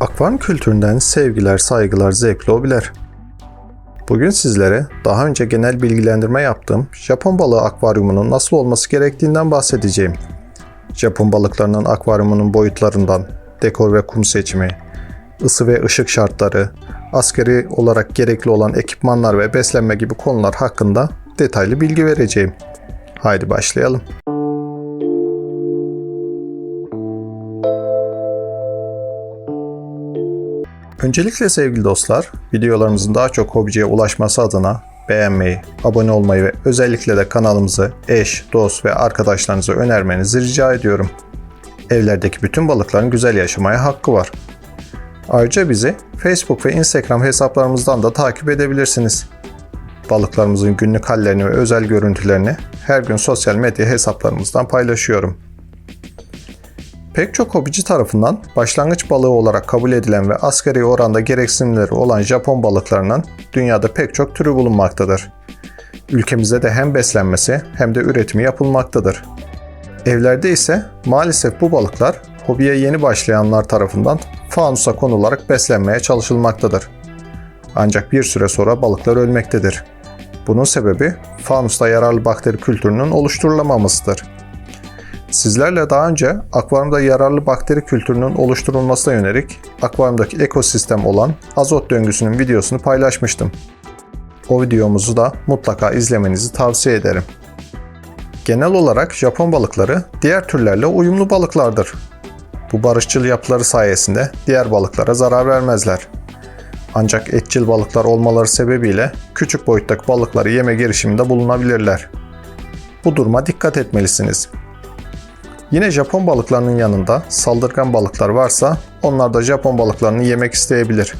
Akvaryum kültüründen sevgiler, saygılar, zevkli hobiler. Bugün sizlere daha önce genel bilgilendirme yaptığım Japon balığı akvaryumunun nasıl olması gerektiğinden bahsedeceğim. Japon balıklarının akvaryumunun boyutlarından, dekor ve kum seçimi, ısı ve ışık şartları, askeri olarak gerekli olan ekipmanlar ve beslenme gibi konular hakkında detaylı bilgi vereceğim. Haydi başlayalım. Öncelikle sevgili dostlar, videolarımızın daha çok hobiciye ulaşması adına beğenmeyi, abone olmayı ve özellikle de kanalımızı eş, dost ve arkadaşlarınıza önermenizi rica ediyorum. Evlerdeki bütün balıkların güzel yaşamaya hakkı var. Ayrıca bizi Facebook ve Instagram hesaplarımızdan da takip edebilirsiniz. Balıklarımızın günlük hallerini ve özel görüntülerini her gün sosyal medya hesaplarımızdan paylaşıyorum. Pek çok hobici tarafından başlangıç balığı olarak kabul edilen ve asgari oranda gereksinimleri olan Japon balıklarının dünyada pek çok türü bulunmaktadır. Ülkemizde de hem beslenmesi hem de üretimi yapılmaktadır. Evlerde ise maalesef bu balıklar hobiye yeni başlayanlar tarafından fanusa konularak beslenmeye çalışılmaktadır. Ancak bir süre sonra balıklar ölmektedir. Bunun sebebi fanusta yararlı bakteri kültürünün oluşturulamamasıdır. Sizlerle daha önce akvaryumda yararlı bakteri kültürünün oluşturulmasına yönelik akvaryumdaki ekosistem olan azot döngüsünün videosunu paylaşmıştım. O videomuzu da mutlaka izlemenizi tavsiye ederim. Genel olarak Japon balıkları diğer türlerle uyumlu balıklardır. Bu barışçıl yapıları sayesinde diğer balıklara zarar vermezler. Ancak etçil balıklar olmaları sebebiyle küçük boyuttaki balıkları yeme girişiminde bulunabilirler. Bu duruma dikkat etmelisiniz. Yine Japon balıklarının yanında saldırgan balıklar varsa onlar da Japon balıklarını yemek isteyebilir.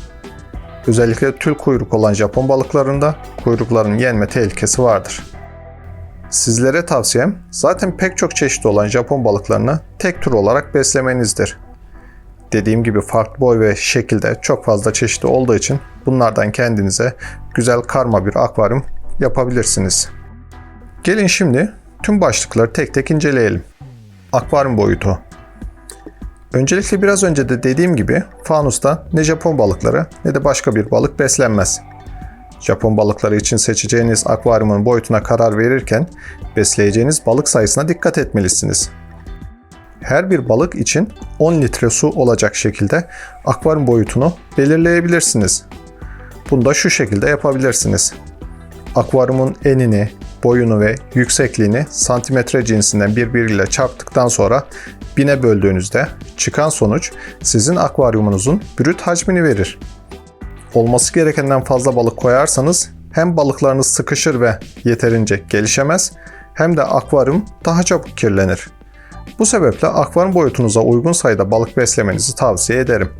Özellikle tül kuyruk olan Japon balıklarında kuyrukların yenme tehlikesi vardır. Sizlere tavsiyem zaten pek çok çeşit olan Japon balıklarını tek tür olarak beslemenizdir. Dediğim gibi farklı boy ve şekilde çok fazla çeşidi olduğu için bunlardan kendinize güzel karma bir akvaryum yapabilirsiniz. Gelin şimdi tüm başlıkları tek tek inceleyelim. Akvaryum boyutu. Öncelikle biraz önce de dediğim gibi fanusta ne Japon balıkları ne de başka bir balık beslenmez. Japon balıkları için seçeceğiniz akvaryumun boyutuna karar verirken besleyeceğiniz balık sayısına dikkat etmelisiniz. Her bir balık için 10 litre su olacak şekilde akvaryum boyutunu belirleyebilirsiniz. Bunu da şu şekilde yapabilirsiniz. Akvaryumun enini, boyunu ve yüksekliğini santimetre cinsinden birbiriyle çarptıktan sonra bine böldüğünüzde çıkan sonuç sizin akvaryumunuzun brüt hacmini verir. Olması gerekenden fazla balık koyarsanız hem balıklarınız sıkışır ve yeterince gelişemez hem de akvaryum daha çabuk kirlenir. Bu sebeple akvaryum boyutunuza uygun sayıda balık beslemenizi tavsiye ederim.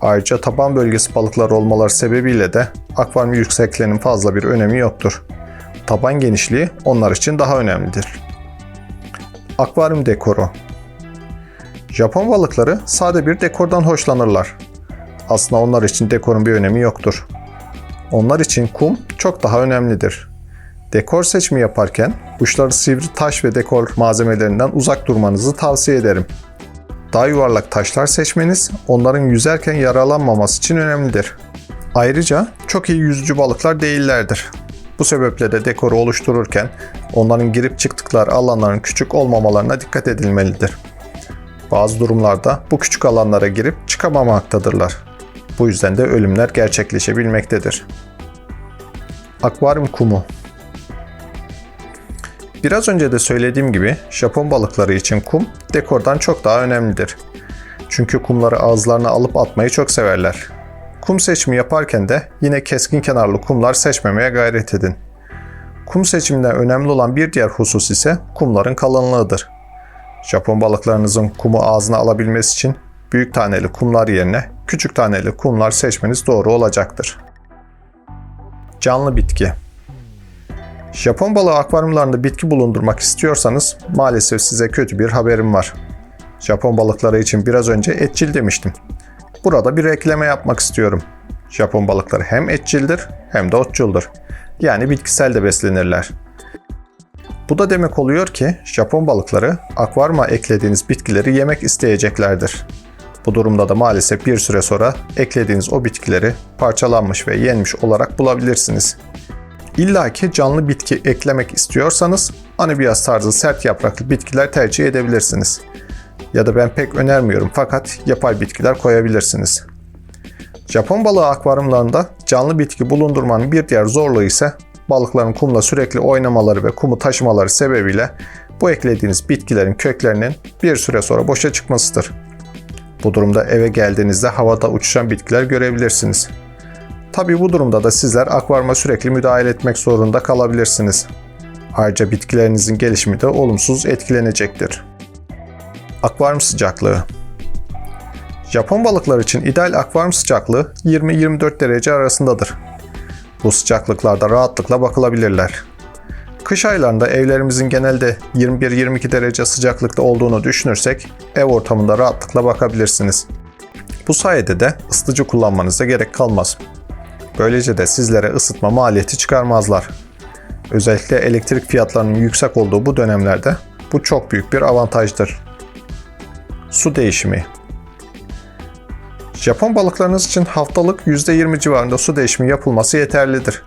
Ayrıca taban bölgesi balıklar olmaları sebebiyle de akvaryum yüksekliğinin fazla bir önemi yoktur. Taban genişliği onlar için daha önemlidir. Akvaryum dekoru Japon balıkları sade bir dekordan hoşlanırlar. Aslında onlar için dekorun bir önemi yoktur. Onlar için kum çok daha önemlidir. Dekor seçimi yaparken uçları sivri taş ve dekor malzemelerinden uzak durmanızı tavsiye ederim. Daha yuvarlak taşlar seçmeniz onların yüzerken yaralanmaması için önemlidir. Ayrıca çok iyi yüzücü balıklar değillerdir. Bu sebeple de dekoru oluştururken onların girip çıktıkları alanların küçük olmamalarına dikkat edilmelidir. Bazı durumlarda bu küçük alanlara girip çıkamamaktadırlar. Bu yüzden de ölümler gerçekleşebilmektedir. Akvaryum kumu Biraz önce de söylediğim gibi Japon balıkları için kum dekordan çok daha önemlidir. Çünkü kumları ağızlarına alıp atmayı çok severler. Kum seçimi yaparken de yine keskin kenarlı kumlar seçmemeye gayret edin. Kum seçiminde önemli olan bir diğer husus ise kumların kalınlığıdır. Japon balıklarınızın kumu ağzına alabilmesi için büyük taneli kumlar yerine küçük taneli kumlar seçmeniz doğru olacaktır. Canlı bitki Japon balığı akvaryumlarında bitki bulundurmak istiyorsanız maalesef size kötü bir haberim var. Japon balıkları için biraz önce etçil demiştim. Burada bir ekleme yapmak istiyorum. Japon balıkları hem etçildir hem de otçuldur. Yani bitkisel de beslenirler. Bu da demek oluyor ki Japon balıkları akvaryuma eklediğiniz bitkileri yemek isteyeceklerdir. Bu durumda da maalesef bir süre sonra eklediğiniz o bitkileri parçalanmış ve yenmiş olarak bulabilirsiniz. İlla ki canlı bitki eklemek istiyorsanız anibiyas tarzı sert yapraklı bitkiler tercih edebilirsiniz. Ya da ben pek önermiyorum fakat yapay bitkiler koyabilirsiniz. Japon balığı akvaryumlarında canlı bitki bulundurmanın bir diğer zorluğu ise balıkların kumla sürekli oynamaları ve kumu taşımaları sebebiyle bu eklediğiniz bitkilerin köklerinin bir süre sonra boşa çıkmasıdır. Bu durumda eve geldiğinizde havada uçuşan bitkiler görebilirsiniz. Tabi bu durumda da sizler akvaryuma sürekli müdahale etmek zorunda kalabilirsiniz. Ayrıca bitkilerinizin gelişimi de olumsuz etkilenecektir. Akvaryum sıcaklığı Japon balıklar için ideal akvaryum sıcaklığı 20-24 derece arasındadır. Bu sıcaklıklarda rahatlıkla bakılabilirler. Kış aylarında evlerimizin genelde 21-22 derece sıcaklıkta olduğunu düşünürsek ev ortamında rahatlıkla bakabilirsiniz. Bu sayede de ısıtıcı kullanmanıza gerek kalmaz. Böylece de sizlere ısıtma maliyeti çıkarmazlar. Özellikle elektrik fiyatlarının yüksek olduğu bu dönemlerde bu çok büyük bir avantajdır. Su değişimi Japon balıklarınız için haftalık %20 civarında su değişimi yapılması yeterlidir.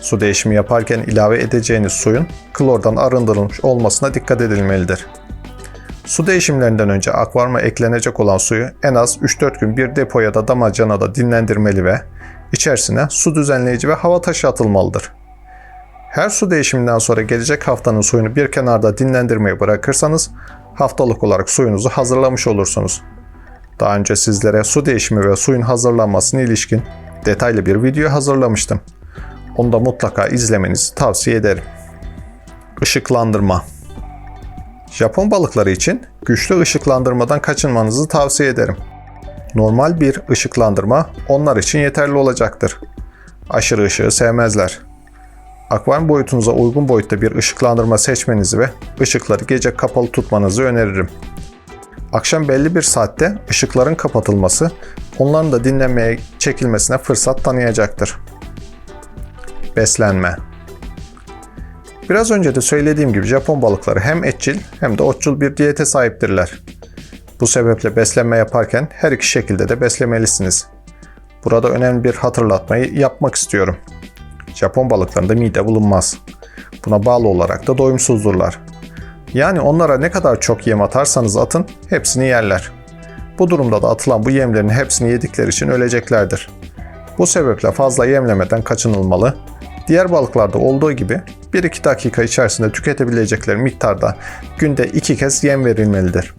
Su değişimi yaparken ilave edeceğiniz suyun klordan arındırılmış olmasına dikkat edilmelidir. Su değişimlerinden önce akvaryuma eklenecek olan suyu en az 3-4 gün bir depo ya da damacanada dinlendirmeli ve içerisine su düzenleyici ve hava taşı atılmalıdır. Her su değişiminden sonra gelecek haftanın suyunu bir kenarda dinlendirmeyi bırakırsanız haftalık olarak suyunuzu hazırlamış olursunuz. Daha önce sizlere su değişimi ve suyun hazırlanmasına ilişkin detaylı bir video hazırlamıştım. Onu da mutlaka izlemenizi tavsiye ederim. Işıklandırma Japon balıkları için güçlü ışıklandırmadan kaçınmanızı tavsiye ederim. Normal bir ışıklandırma onlar için yeterli olacaktır. Aşırı ışığı sevmezler. Akvaryum boyutunuza uygun boyutta bir ışıklandırma seçmenizi ve ışıkları gece kapalı tutmanızı öneririm. Akşam belli bir saatte ışıkların kapatılması onların da dinlenmeye çekilmesine fırsat tanıyacaktır. Beslenme Biraz önce de söylediğim gibi Japon balıkları hem etçil hem de otçul bir diyete sahiptirler. Bu sebeple beslenme yaparken her iki şekilde de beslemelisiniz. Burada önemli bir hatırlatmayı yapmak istiyorum. Japon balıklarında mide bulunmaz. Buna bağlı olarak da doyumsuzdurlar. Yani onlara ne kadar çok yem atarsanız atın hepsini yerler. Bu durumda da atılan bu yemlerin hepsini yedikleri için öleceklerdir. Bu sebeple fazla yemlemeden kaçınılmalı. Diğer balıklarda olduğu gibi 1-2 dakika içerisinde tüketebilecekleri miktarda günde 2 kez yem verilmelidir.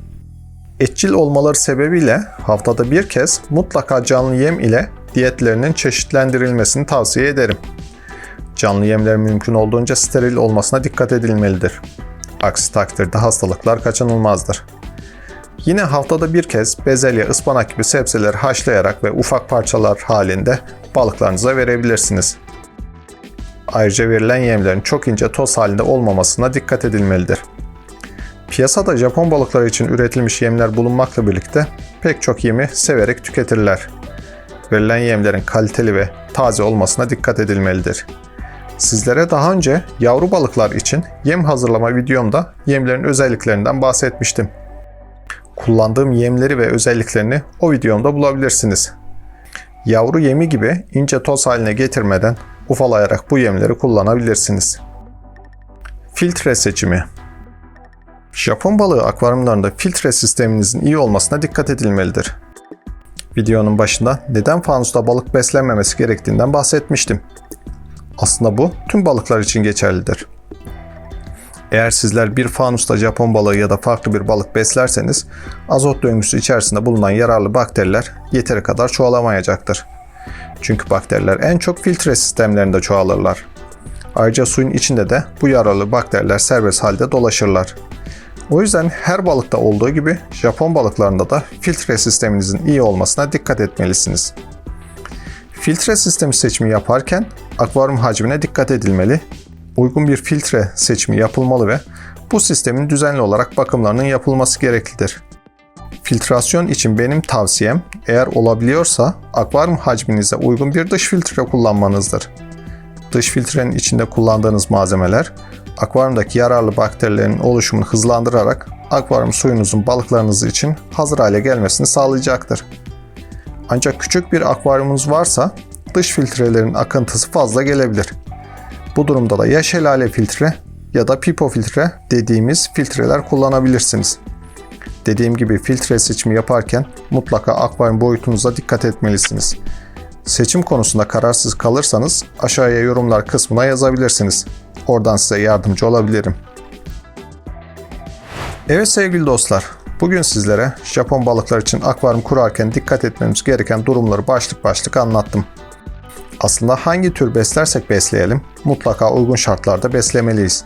Etçil olmaları sebebiyle haftada bir kez mutlaka canlı yem ile diyetlerinin çeşitlendirilmesini tavsiye ederim. Canlı yemler mümkün olduğunca steril olmasına dikkat edilmelidir. Aksi takdirde hastalıklar kaçınılmazdır. Yine haftada bir kez bezelye, ıspanak gibi sebzeleri haşlayarak ve ufak parçalar halinde balıklarınıza verebilirsiniz. Ayrıca verilen yemlerin çok ince toz halinde olmamasına dikkat edilmelidir. Piyasada Japon balıkları için üretilmiş yemler bulunmakla birlikte pek çok yemi severek tüketirler. Verilen yemlerin kaliteli ve taze olmasına dikkat edilmelidir. Sizlere daha önce yavru balıklar için yem hazırlama videomda yemlerin özelliklerinden bahsetmiştim. Kullandığım yemleri ve özelliklerini o videomda bulabilirsiniz. Yavru yemi gibi ince toz haline getirmeden ufalayarak bu yemleri kullanabilirsiniz. Filtre seçimi Japon balığı akvaryumlarında filtre sisteminizin iyi olmasına dikkat edilmelidir. Videonun başında neden fanusta balık beslenmemesi gerektiğinden bahsetmiştim. Aslında bu tüm balıklar için geçerlidir. Eğer sizler bir fanusta Japon balığı ya da farklı bir balık beslerseniz azot döngüsü içerisinde bulunan yararlı bakteriler yeteri kadar çoğalamayacaktır. Çünkü bakteriler en çok filtre sistemlerinde çoğalırlar. Ayrıca suyun içinde de bu yararlı bakteriler serbest halde dolaşırlar. O yüzden her balıkta olduğu gibi Japon balıklarında da filtre sisteminizin iyi olmasına dikkat etmelisiniz. Filtre sistemi seçimi yaparken akvaryum hacmine dikkat edilmeli, uygun bir filtre seçimi yapılmalı ve bu sistemin düzenli olarak bakımlarının yapılması gereklidir. Filtrasyon için benim tavsiyem eğer olabiliyorsa akvaryum hacminize uygun bir dış filtre kullanmanızdır. Dış filtrenin içinde kullandığınız malzemeler akvaryumdaki yararlı bakterilerin oluşumunu hızlandırarak akvaryum suyunuzun balıklarınız için hazır hale gelmesini sağlayacaktır. Ancak küçük bir akvaryumunuz varsa dış filtrelerin akıntısı fazla gelebilir. Bu durumda da ya şelale filtre ya da pipo filtre dediğimiz filtreler kullanabilirsiniz. Dediğim gibi filtre seçimi yaparken mutlaka akvaryum boyutunuza dikkat etmelisiniz. Seçim konusunda kararsız kalırsanız aşağıya yorumlar kısmına yazabilirsiniz. Oradan size yardımcı olabilirim. Evet sevgili dostlar, bugün sizlere Japon balıklar için akvaryum kurarken dikkat etmemiz gereken durumları başlık başlık anlattım. Aslında hangi tür beslersek besleyelim mutlaka uygun şartlarda beslemeliyiz.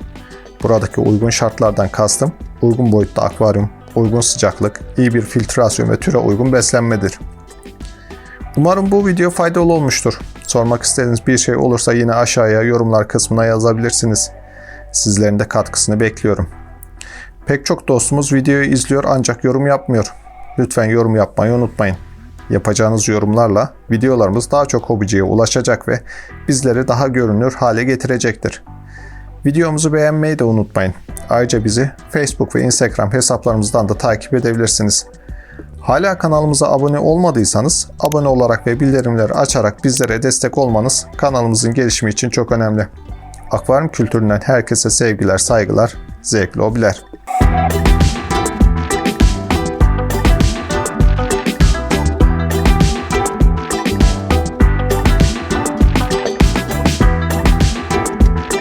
Buradaki uygun şartlardan kastım uygun boyutta akvaryum, uygun sıcaklık, iyi bir filtrasyon ve türe uygun beslenmedir. Umarım bu video faydalı olmuştur. Sormak istediğiniz bir şey olursa yine aşağıya yorumlar kısmına yazabilirsiniz. Sizlerin de katkısını bekliyorum. Pek çok dostumuz videoyu izliyor ancak yorum yapmıyor. Lütfen yorum yapmayı unutmayın. Yapacağınız yorumlarla videolarımız daha çok hobiciye ulaşacak ve bizleri daha görünür hale getirecektir. Videomuzu beğenmeyi de unutmayın. Ayrıca bizi Facebook ve Instagram hesaplarımızdan da takip edebilirsiniz. Hala kanalımıza abone olmadıysanız abone olarak ve bildirimleri açarak bizlere destek olmanız kanalımızın gelişimi için çok önemli. Akvaryum kültüründen herkese sevgiler, saygılar, zevkli hobiler. Thank